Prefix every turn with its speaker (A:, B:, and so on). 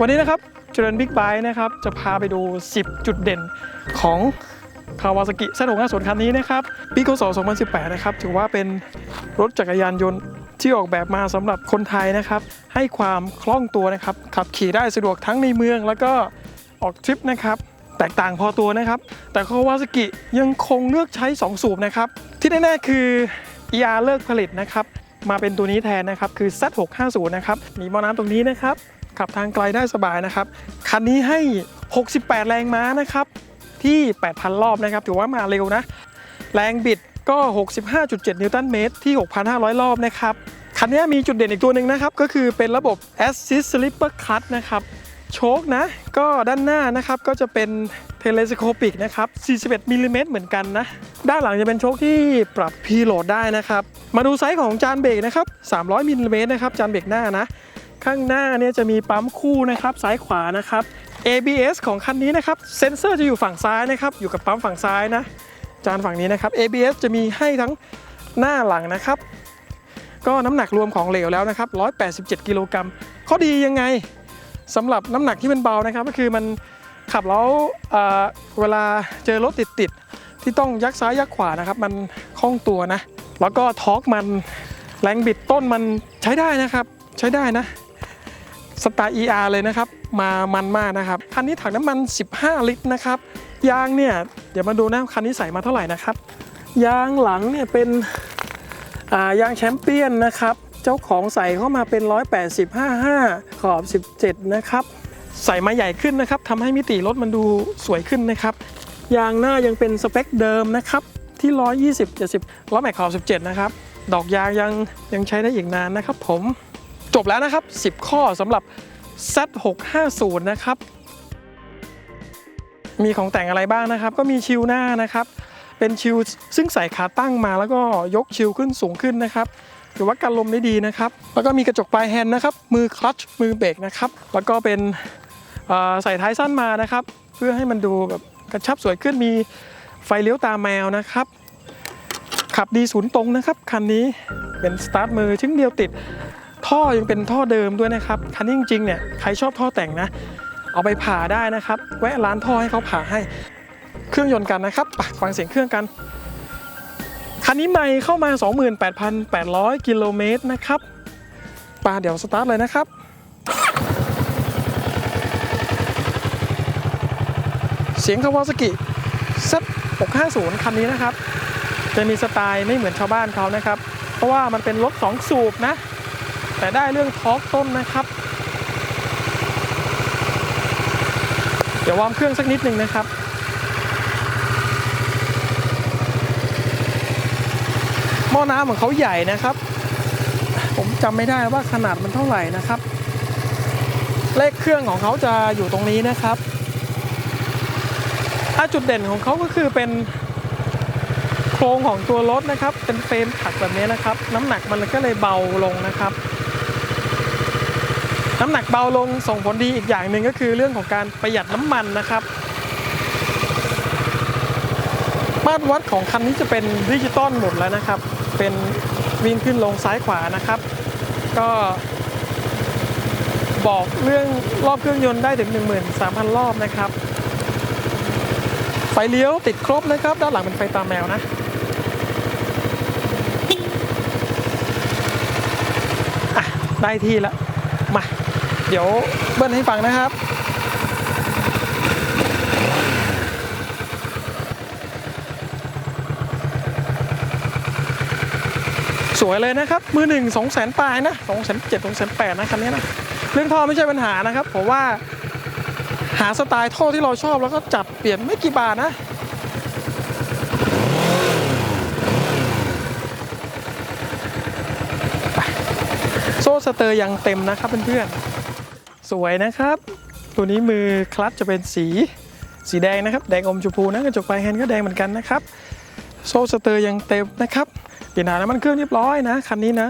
A: วันนี้นะครับเจริญบิ๊กไบค์นะครับจะพาไปดู 10 จุดเด่นของคาวาซากิ Z650 คันนี้นะครับปีคศ2018 นะครับ ถือว่าเป็นรถจักรยานยนต์ที่ออกแบบมาสำหรับคนไทยนะครับ ให้ความคล่องตัวนะครับ ขับขี่ได้สะดวกทั้งในเมืองแล้วก็ออกทริปนะครับ แตกต่างพอตัวนะครับ แต่คาวาซากิยังคงเลือกใช้ 2 สูบนะครับ ที่แน่ๆคือ ER เลิกผลิตนะครับ มาเป็นตัวนี้แทนนะครับ คือ Z650 นะครับ มีหม้อน้ำตรงนี้นะครับ ขับทางไกลได้สบายนะครับ คันนี้ให้ 68 แรงม้านะครับ ที่ 8,000 รอบนะครับ ถือว่ามาเร็วนะ แรงบิดก็ 65.7 นิวตันเมตรที่ 6,500 รอบนะครับ คันนี้มีจุดเด่นอีกตัวหนึ่งนะครับ ก็คือเป็นระบบ Assist Slipper Clutch นะครับ โชคนะ ก็ด้านหน้านะครับก็จะเป็นเทเลสโคปิกนะครับ 41มิลลิเมตรเหมือนกันนะ ด้านหลังจะเป็นโชคที่ปรับพีโหลดได้นะครับ มาดูไซส์ของจานเบรกนะครับ 300มิลลิเมตรนะครับ จานเบรกหน้านะ ข้างหน้าเนี่ยจะมีปั๊มคู่นะครับซ้ายขวานะครับ ABS ของคันนี้นะครับเซ็นเซอร์จะอยู่ฝั่งซ้ายนะครับ อยู่กับปั๊มฝั่งซ้ายนะ จานฝั่งนี้นะครับ ABS จะมีให้ทั้งหน้าหลังนะครับ ก็น้ำหนักรวมของเหลวแล้วนะครับ 187 กิโลกรัมข้อดียังไงสำหรับน้ำหนักที่มันเบานะครับ ก็คือมันขับแล้วเเวลาเจอรถติดๆที่ต้องยักซ้ายยักขวานะครับ มันคล่องตัวนะ แล้วก็ทอร์กมันแรงบิดต้นมันใช้ได้นะครับ ใช้ได้นะ สไตล์ ER เลยนะครับ มามันมากนะครับ คันนี้ถังน้ำมัน 15 ลิตรนะครับ ยางเนี่ย เดี๋ยวมาดูนะ คันนี้ใส่มาเท่าไหร่นะครับ ยางหลังเนี่ยเป็นายางแชมเปี้ยนนะครับ เจ้าของใส่เข้ามาเป็น 180 55 ขอบ 17 นะครับ ใส่มาใหญ่ขึ้นนะครับทำให้มิติรถมันดูสวยขึ้นนะครับ ยางหน้ายังเป็นสเปคเดิมนะครับ ที่ 120 70ล้อแม็กขอบ 17 นะครับ ดอกยางยังยังใช้ได้อีกนานนะครับผม จบแล้วนะครับ 10 ข้อสำหรับ Z650 นะครับ มีของแต่งอะไรบ้างนะครับ ก็มีชิลหน้านะครับ เป็นชิลซึ่งใส่ขาตั้งมาแล้วก็ยกชิลขึ้นสูงขึ้นนะครับหรือว่าการลมได้ดีนะครับ แล้วก็มีกระจกปลายแฮนด์นะครับ มือคลัตช์มือเบรกนะครับ แล้วก็เป็นใส่ท้ายสั้นมานะครับ เพื่อให้มันดูแบบกระชับสวยขึ้น มีไฟเลี้ยวตาแมวนะครับ ขับดีศูนย์ตรงนะครับ คันนี้เป็นสตาร์ทมือชิ้นเดียวติด ท่อยังเป็นท่อเดิมด้วยนะครับคันนี้จริงๆเนี่ยใครชอบท่อแต่งนะ เอาไปผ่าได้นะครับแวะร้านท่อให้เขาผ่าให้เครื่องยนต์กันนะครับไปฟังเสียงเครื่องกันคันนี้ไม่เข้ามา 28,800 กิโลเมตรนะครับปาเดี๋ยวสตาร์ทเลยนะครับ เสียงคาวาซากิซ650 คันนี้นะครับ จะมีสไตล์ไม่เหมือนชาวบ้านเขานะครับ เพราะว่ามันเป็นรถ 2 สูบนะ แต่ได้เรื่องทอร์กต้นนะครับ เดี๋ยววอร์มเครื่องสักนิดหนึ่งนะครับหม้อน้ำของเขาใหญ่นะครับ ผมจำไม่ได้ว่าขนาดมันเท่าไหร่นะครับ เลขเครื่องของเขาจะอยู่ตรงนี้นะครับอะจุดเด่นของเขาก็คือเป็นโครงของตัวรถนะครับ เป็นเฟรมถักแบบนี้นะครับ น้ำหนักมันก็เลยเบาลงนะครับ น้ำหนักเบาลงส่งผลดีอีกอย่างหนึ่งก็คือเรื่องของการประหยัดน้ำมันนะครับ มาตรวัดของคันนี้จะเป็นดิจิตอลหมดแล้วนะครับ เป็นวิ่งขึ้นลงซ้ายขวานะครับ ก็บอกเรื่องรอบเครื่องยนต์ได้ถึง 13,000 รอบนะครับ ไฟเลี้ยวติดครบนะครับ ด้านหลังเป็นไฟตาแมวนะอะได้ที่แล้ว มา เดี๋ยวเบิ้ลให้ฟังนะครับสวยเลยนะครับ มือหนึ่งสองแสนปลายนะสองแสนเจ็ดสองแสนแปดนะคันนี้นะ เรื่องท่อไม่ใช่ปัญหานะครับ ผมว่าหาสไตล์ท่อที่เราชอบแล้วก็จัดเปลี่ยนไม่กี่บาทนะ สเตอร์ยังเต็มนะครับเพื่อนๆสวยนะครับ ตัวนี้มือคลัตจะเป็นสีสีแดงนะครับ แดงอมชมพูนะกระจกปลายแฮนด์ก็แดงเหมือนกันนะครับ โซ่สเตอร์ยังเต็มนะครับเปลี่ยนหาน้ำมันเครื่องเรียบร้อยนะคันนี้นะ